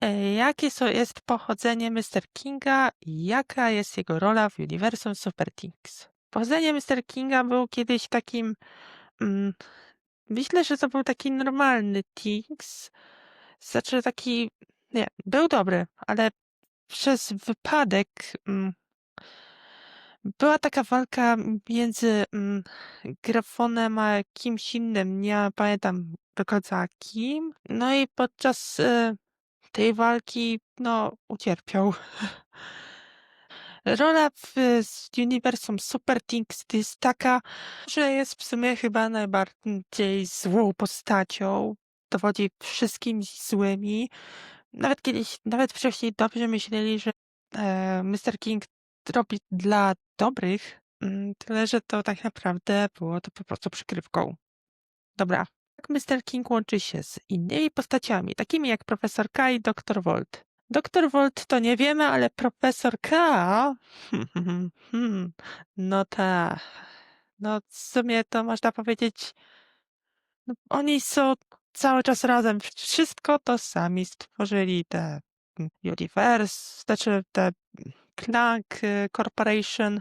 E, Jakie so jest pochodzenie Mr. Kinga i jaka jest jego rola w uniwersum Super Things? Pochodzenie Mr. Kinga był kiedyś takim. Mm, myślę, że to był taki normalny Things. Znaczy taki. Nie, był dobry, ale przez wypadek. Mm, była taka walka między mm, Grafonem a kimś innym. Nie pamiętam do końca kim. No i podczas. E, tej walki, no, ucierpiał. Rola w uniwersum Super Things jest taka, że jest w sumie chyba najbardziej złą postacią. Dowodzi wszystkimi złymi. Nawet kiedyś, nawet wcześniej dobrze myśleli, że e, Mr. King robi dla dobrych, mm, tyle że to tak naprawdę było to po prostu przykrywką. Dobra. Jak Mr. King łączy się z innymi postaciami, takimi jak Profesor K i Dr. Volt? Dr. Volt to nie wiemy, ale Profesor K... No tak. No w sumie to można powiedzieć... No, oni są cały czas razem. Wszystko to sami stworzyli. Te Universe, znaczy te Clank y, Corporation.